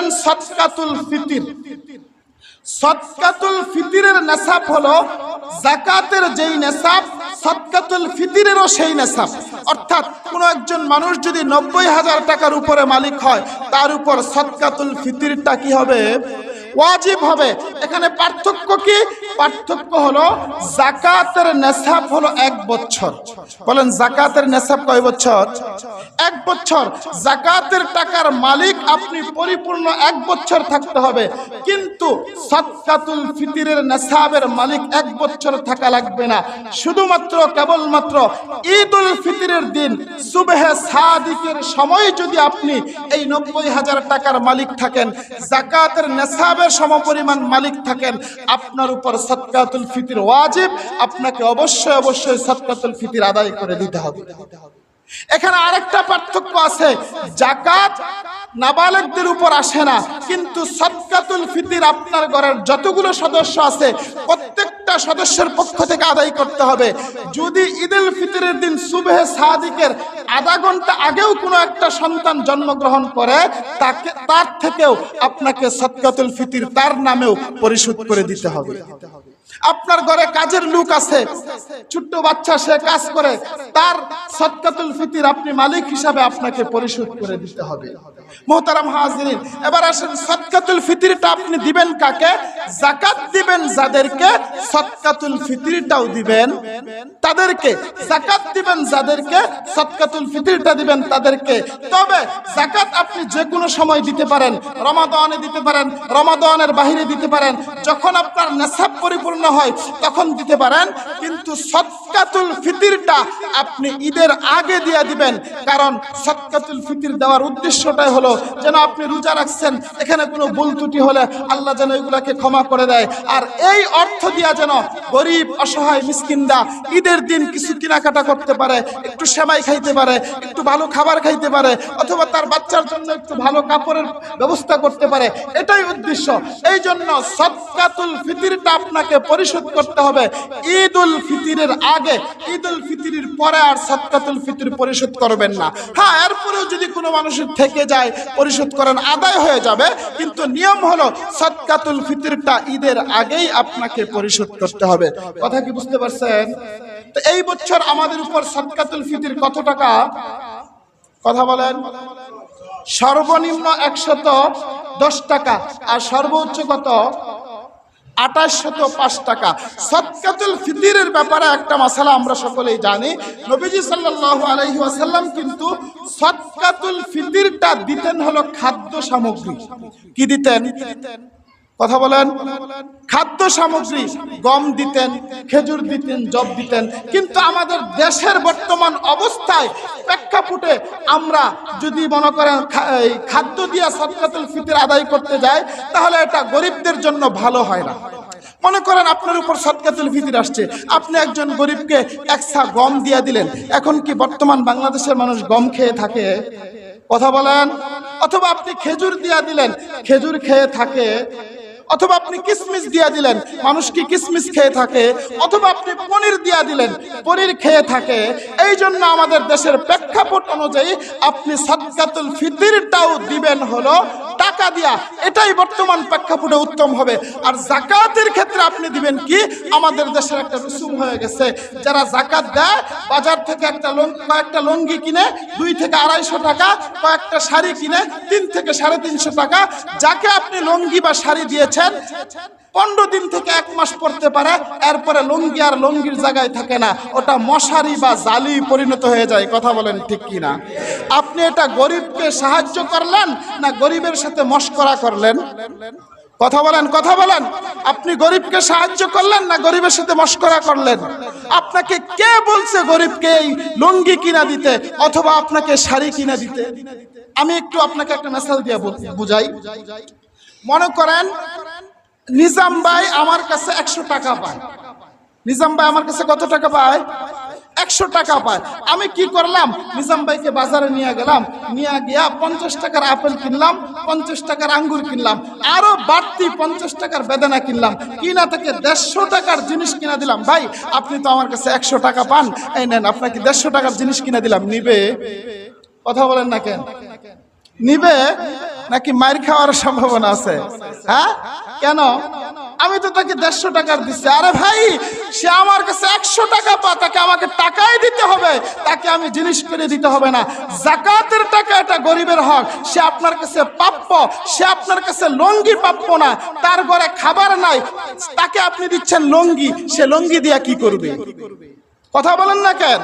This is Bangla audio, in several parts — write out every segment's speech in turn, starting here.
হলেন সৎকাতুল ফিতির। সৎকাতুল ফিতিরের নেশাব হলো জাকাতের যেই নেশাব সৎকাতুল ফিতিরেরও সেই নেশাব। অর্থাৎ কোন একজন মানুষ যদি নব্বই হাজার টাকার উপরে মালিক হয়, তার উপর সৎকাতুল ফিতিরটা কি হবে? ওয়াজিব হবে। এখানে পার্থক্য কি? পার্থক্য হলো জাকাতের নেশাব হলো এক বছর। বলেন জাকাতের নেশাব কয় বছর? এক বছর। জাকাতের টাকার মালিক আপনি পরিপূর্ণ এক বছর থাকতে হবে। কিন্তু সৎকাতুল ফিতিরের নেশাবের মালিক এক বছর থাকা লাগবে না। শুধুমাত্র, কেবলমাত্র ঈদ উল ফিতরের দিন, সুবেহে সাদিকের সময় যদি আপনি এই নব্বই হাজার টাকার মালিক থাকেন, জাকাতের নেশাবের সমপরিমাণ মালিক থাকেন? আপনার উপর সৎকাতুল ফিতির ওয়াজিব। আপনাকে অবশ্যই অবশ্যই সৎকাতুল ফিতির আদায় করে দিতে হবে। এখানে আরেকটা পার্থক্য আছে। জাকাত নাবালকদের উপর আসে না, কিন্তু সৎকাতুল ফিতির আপনার ঘরের যতগুলো সদস্য আছে, প্রত্যেকটা সদস্যের পক্ষ থেকে আদায় করতে হবে। যদি ঈদুল ফিতরের দিন সুবেহে সাদিকের আধা ঘণ্টা আগেও কোনো একটা সন্তান জন্মগ্রহণ করে, তাকে, তার থেকেও আপনাকে সৎকাতুল ফিতির, তার নামেও পরিশোধ করে দিতে হবে। আপনার ঘরে কাজের লোক আছে, ছোট্ট বাচ্চা সে কাজ করে, তার সৎকাতুল ফিতির আপনি মালিক হিসাবে আপনাকে পরিশোধ করে দিতে হবে। মোহতারাম হাজিরিন, এবার আসেন সৎকাতুল ফিতিরটা আপনি দিবেন কাকে? জাকাত দিবেন যাদেরকে সৎকাতুল ফিতিরটাও দিবেন। তাদেরকে জাকাত দিবেন যাদেরকে সৎকাতুল ফিতিরটা দিবেন তাদেরকে। তবে জাকাত আপনি যে কোনো সময় দিতে পারেন, রমাদানে দিতে পারেন, রমাদানের বাহিরে দিতে পারেন, যখন আপনার নেশাব পরিপূর্ণ হয়, তখন দিতে পারেন। কিন্তু সৎকাতুল ফিতিরটা আপনি ঈদের আগে দিয়ে দিবেন। কারণ সৎকাতুল ফিতির দেওয়ার উদ্দেশ্যটাই হলো, যেন আপনি রোজা রাখছেন, এখানে কোনো ভুল ত্রুটি হলে আল্লাহ যেন এগুলাকে ক্ষমা করে দেয়। আর এই অর্থ দিয়া যেন গরিব, অসহায় মিসকিনরা ঈদের দিন কিছু কেনাকাটা করতে পারে, একটু সেমাই খাইতে পারে, একটু ভালো খাবার খাইতে পারে, অথবা তার বাচ্চার জন্য একটু ভালো কাপড়ের ব্যবস্থা করতে পারে, এটাই উদ্দেশ্য। এই জন্য সৎকাতুল ফিতিরটা আপনাকে পরিশোধ করতে হবে। ঈদ উল ফিতিরের আগে ঈদ উল ফিতিরের পরে আর সৎকাতুল ফিতির পরিশোধ করবেন না। হ্যাঁ এরপরেও যদি কোনো মানুষের থেকে যায়, পরিশোধ করেন আদায় হয়ে যাবে, কিন্তু নিয়ম হলো সৎকাতুল ফিতিরটা ঈদের আগেই আপনাকে পরিশোধ করতে হবে। কথা কি বুঝতে পারছেন? তো এই বছর আমাদের উপর সৎকাতুল ফিতির কত টাকা? কথা বলেন। সর্বনিম্ন একশত দশ টাকা। আর সর্বোচ্চ কত? আঠাশশত পাঁচ টাকা। সৎকাতুল ফিতিরের ব্যাপারে একটা মশালা আমরা সকলেই জানি। নবীজি সাল্লাল্লাহু আলাইহি আসাল্লাম কিন্তু সৎকাতুল ফিতিরটা দিতেন হলো খাদ্য সামগ্রী। কি দিতেন? কথা বলেন। খাদ্য সামগ্রী গম দিতেন, খেজুর দিতেন জব দিতেন, কিন্তু আমাদের দেশের বর্তমান অবস্থায় প্রেক্ষাপটে আমরা যদি মনে করেন খাদ্য দিয়া সৎকাতুল ফিতির আদায় করতে যাই, তাহলে এটা গরিবদের জন্য ভালো হয় না। মনে করেন আপনার উপর সৎকাতুল ফিতির আসছে, আপনি একজন গরিবকে একসা গম দিয়া দিলেন, এখন কি বর্তমান বাংলাদেশের মানুষ গম খেয়ে থাকে? কথা বলেন। অথবা আপনি খেজুর দিয়া দিলেন, খেজুর খেয়ে থাকে অথবা আপনি কিসমিস দিয়া দিলেন, মানুষ কি কিসমিস খেয়ে থাকে? অথবা আপনি পনির দিয়া দিলেন, পনির খেয়ে থাকে। এই জন্য আমাদের দেশের প্রেক্ষাপট অনুযায়ী আপনি সাদকাতুল ফিতিরটাও দিবেন হলো টাকা দিয়া, এটাই বর্তমান প্রেক্ষাপটে উত্তম হবে। আর জাকাতের ক্ষেত্রে আপনি দিবেন কি? আমাদের দেশের একটা রসুম হয়ে গেছে। যারা জাকাত দেয়, বাজার থেকে একটা কয়েকটা লঙ্গি কিনে, দুই থেকে আড়াইশো টাকা, কয়েকটা শাড়ি কিনে, তিন থেকে সাড়ে তিনশো টাকা। যাকে আপনি লঙ্গি বা শাড়ি দিয়েছেন পনেরো দিন থেকে এক মাস পড়তে পারে, এরপরে লুঙ্গি আর লুঙ্গির জায়গায় থাকে না, ওটা মশারি বা জালি পরিণত হয়ে যায়, কথা বলেন ঠিক কি না? আপনি এটা গরিবকে সাহায্য করলেন না গরিবের সাথে মস্করা করলেন? কথা বলেন কথা বলেন। আপনি গরিবকে সাহায্য করলেন না গরিবের সাথে মস্করা করলেন? আপনাকে কে বলছে গরিবকে এই লুঙ্গি কিনা দিতে অথবা আপনাকে শাড়ি কিনা দিতে? আমি একটু আপনাকে একটা মেসেজ দিয়ে বুঝাই। মনে করেন নিজাম ভাই আমার কাছে একশো টাকা পায়। নিজাম ভাই আমার কাছে কত টাকা পায়? একশো টাকা পায়। আমি কি করলাম? নিজাম ভাইকে বাজারে নিয়ে গেলাম। নিয়ে গিয়া পঞ্চাশ টাকার আপেল কিনলাম, পঞ্চাশ টাকার আঙ্গুর কিনলাম, আরও বাড়তি পঞ্চাশ টাকার বেদানা কিনলাম। কিনা থেকে দেড়শো টাকার জিনিস কিনা দিলাম। ভাই, আপনি তো আমার কাছে একশো টাকা পান। এই নেন, আপনাকে দেড়শো টাকার জিনিস কিনা দিলাম। নিবে? কথা বলেন না কেন? নিবে? নাকি মার খাওয়ার সম্ভাবনা আছে? হ্যাঁ? কেন? আমি তো তাকে দেড়শো টাকার দিচ্ছি। আরে ভাই, সে আমার কাছে একশো টাকা পা তাকে আমাকে টাকাই দিতে হবে। তাকে আমি জিনিস কিনে দিতে হবে না। জাকাতের টাকা এটা গরিবের হক। সে আপনার কাছে প্রাপ্য, সে আপনার কাছে লঙ্গি প্রাপ্য না। তার ঘরে খাবার নাই। তাকে আপনি দিচ্ছেন লঙ্গি। সে লঙ্গি দিয়া কি করবে? কথা বলেন না কেন?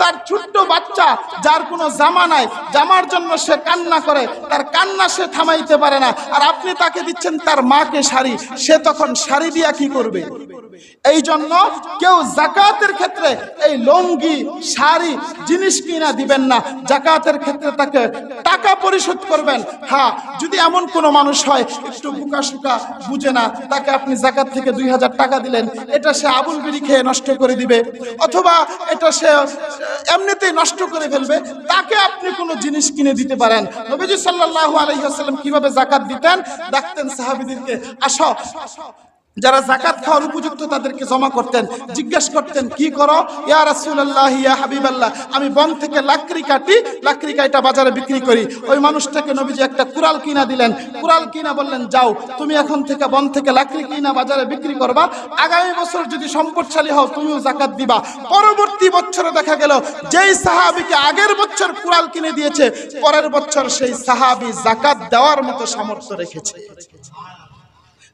তার ছোট্ট বাচ্চা যার কোনো জামা নাই, জামার জন্য সে কান্না করে, তার কান্না সে থামাইতে পারে না। আর আপনি তাকে দিচ্ছেন তার মাকে শাড়ি, সে তখন শাড়ি দিয়া কি করবে? এই জন্য কেউ জাকাতের ক্ষেত্রে এই লঙ্গি, শাড়ি, জিনিস কিনা দিবেন না। জাকাতের ক্ষেত্রে তাকে টাকা পরিশোধ করবেন। হ্যাঁ যদি এমন কোনো মানুষ হয়, একটু বুকা সুকা বুঝে না, তাকে আপনি জাকাত থেকে দুই হাজার টাকা দিলেন, এটা সে আবুল বিড়ি খেয়ে নষ্ট করে দিবে। অথবা এটা সে এমনিতেই নষ্ট করে ফেলবে, তাকে আপনি কোনো জিনিস কিনে দিতে পারেন। নবীজি সাল্লাহ আলহিহাসাল্লাম কীভাবে জাকাত দিতেন? ডাকতেন সাহাবীদেরকে, আসো। যারা জাকাত খাওয়ার উপযুক্ত তাদেরকে জমা করতেন, জিজ্ঞেস করতেন, কি করো? ইয়া রাসূলুল্লাহ, ইয়া হাবিবাল্লাহ, আমি বন থেকে লাকড়ি কাটি, লাকড়ি কাইটা বাজারে বিক্রি করি। ওই মানুষটাকে নবীজি একটা কুড়াল কিনা দিলেন। কুরাল কিনা বললেন, যাও, তুমি এখন থেকে বন থেকে লাকড়ি কিনা বাজারে বিক্রি করবা। আগামী বছর যদি সম্পদশালী হও, তুমিও জাকাত দিবা। পরবর্তী বছরে দেখা গেল, যেই সাহাবিকে আগের বছর কুড়াল কিনে দিয়েছে, পরের বছর সেই সাহাবি জাকাত দেওয়ার মতো সামর্থ্য রেখেছে।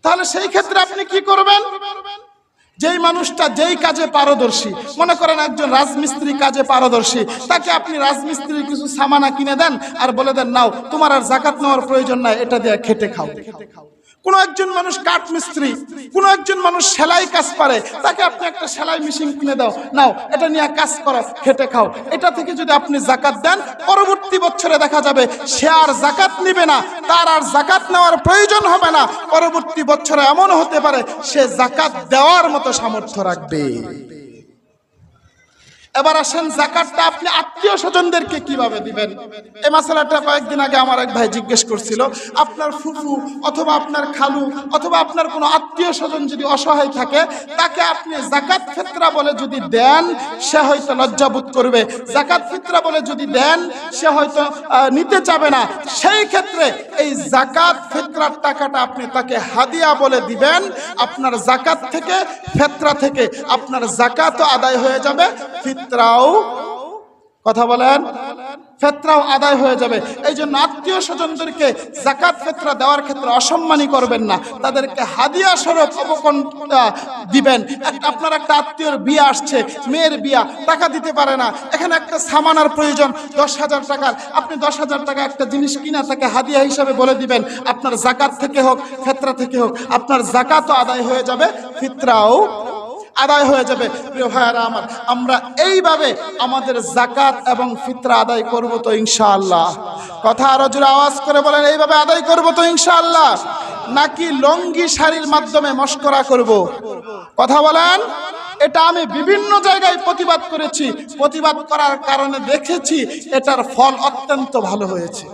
তাহলে সেই ক্ষেত্রে আপনি কি করবেন? যেই মানুষটা যেই কাজে পারদর্শী, মনে করেন একজন রাজমিস্ত্রি কাজে পারদর্শী, তাকে আপনি রাজমিস্ত্রির কিছু সামানা কিনে দেন আর বলে দেন, নাও, তোমার আর জাকাত নেওয়ার প্রয়োজন নাই, এটা দিয়ে খেটে খাও। কোন একজন মানুষ কাঠ মিস্ত্রি, কোন একজন মানুষ সেলাই কাজ পারে তাকে আপনি একটা সেলাই মেশিন কিনে দাও। নাও, এটা নিয়ে কাজ করো, খেটে খাও। এটা থেকে যদি আপনি জাকাত দেন, পরবর্তী বছরে দেখা যাবে সে আর জাকাত নিবে না, তার আর জাকাত নেওয়ার প্রয়োজন হবে না। পরবর্তী বছরে এমন হতে পারে, সে জাকাত দেওয়ার মতো সামর্থ্য রাখবে। এবার আসেন, জাকাতটা আপনি আত্মীয় স্বজনদেরকে কীভাবে দিবেন? এই মশলাটা কয়েকদিন আগে আমার এক ভাই জিজ্ঞেস করছিল, আপনার ফুফু অথবা আপনার খালু অথবা আপনার কোনো আত্মীয় স্বজন যদি অসহায় থাকে, তাকে আপনি জাকাত ফেতরা বলে যদি দেন, সে হয়তো লজ্জাবোধ করবে। জাকাত ফিতরা বলে যদি দেন, সে হয়তো নিতে চাবে না। সেই ক্ষেত্রে এই জাকাত ফিতরার টাকাটা আপনি তাকে হাদিয়া বলে দিবেন, আপনার জাকাত থেকে, ফেতরা থেকে আপনার জাকাতও আদায় হয়ে যাবে ফিতরাও, কথা বলেন, ফেতরাও আদায় হয়ে যাবে। এই জন্য আত্মীয় স্বজনদেরকে জাকাত ফেতরা দেওয়ার ক্ষেত্রে অসম্মানী করবেন না। তাদেরকে হাদিয়া স্বরূপ অবকন দিবেন। আপনার একটা আত্মীয়র বিয়ে আসছে, মেয়ের বিয়া, টাকা দিতে পারে না। এখানে একটা সামানার প্রয়োজন, দশ হাজার টাকার। আপনি দশ হাজার টাকা একটা জিনিস কিনা তাকে হাদিয়া হিসাবে বলে দিবেন, আপনার জাকাত থেকে হোক, ফেতরা থেকে হোক, আপনার জাকাতও আদায় হয়ে যাবে, ফিতরাও আদায় হয়ে যাবে। প্রিয় ভাইয়ারা আমার, আমরা এইভাবে আমাদের জাকাত এবং ফিতরা আদায় করব তো ইনশাআল্লাহ। কথা আরও জোরে আওয়াজ করে বলেন, এইভাবে আদায় করব তো ইনশাআল্লাহ? নাকি লঙ্গি শাড়ির মাধ্যমে মস্করা করব? কথা বলেন। এটা আমি বিভিন্ন জায়গায় প্রতিবাদ করেছি। প্রতিবাদ করার কারণে দেখেছি, এটার ফল অত্যন্ত ভালো হয়েছে।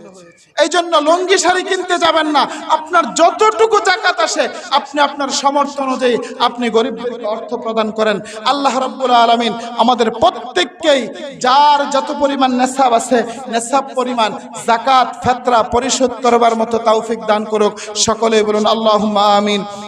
এই জন্য লঙ্গি শাড়ি কিনতে যাবেন না। আপনার যতটুকু জাকাত আসে, আপনি আপনার সামর্থ্য অনুযায়ী আপনি গরিবদেরকে অর্থ প্রদান করেন। আল্লাহ রব্বুল আলমিন আমাদের প্রত্যেককেই যার যত পরিমাণ নেশাব আছে, নেশাব পরিমাণ, জাকাত, ফেতরা পরিশোধ করবার মতো তাওফিক দান করুক। সকলে বলুন আল্লাহ আমিন।